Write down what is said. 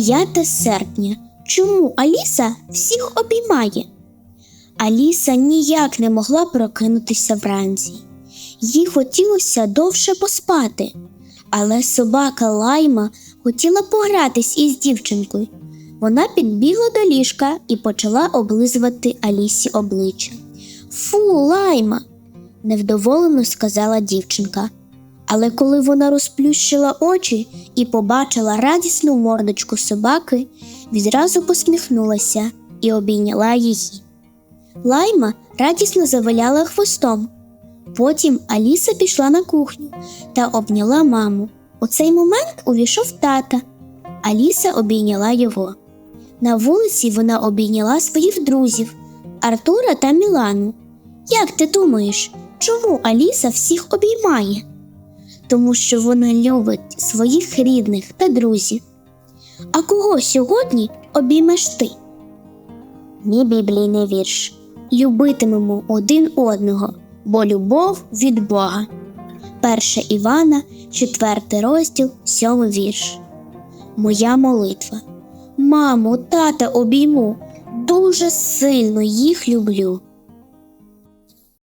5 серпня. Чому Аліса всіх обіймає? Аліса ніяк не могла прокинутися вранці. Їй хотілося довше поспати, але собака Лайма хотіла погратись із дівчинкою. Вона підбігла до ліжка і почала облизувати Алісі обличчя. Фу, лайма, невдоволено сказала дівчинка. Але коли вона розплющила очі і побачила радісну мордочку собаки, відразу посміхнулася і обійняла її. Лайма радісно завиляла хвостом. Потім Аліса пішла на кухню та обняла маму. У цей момент увійшов тата. Аліса обійняла його. На вулиці вона обійняла своїх друзів Артура та Мілану. Як ти думаєш, чому Аліса всіх обіймає? Тому що вона любить своїх рідних та друзів. А кого сьогодні обіймеш ти? Мій біблійний вірш. Любитимемо один одного, бо любов від Бога. 1 Івана, 4 розділ, 7 вірш. Моя молитва. Мамо, тата обійму, дуже сильно їх люблю.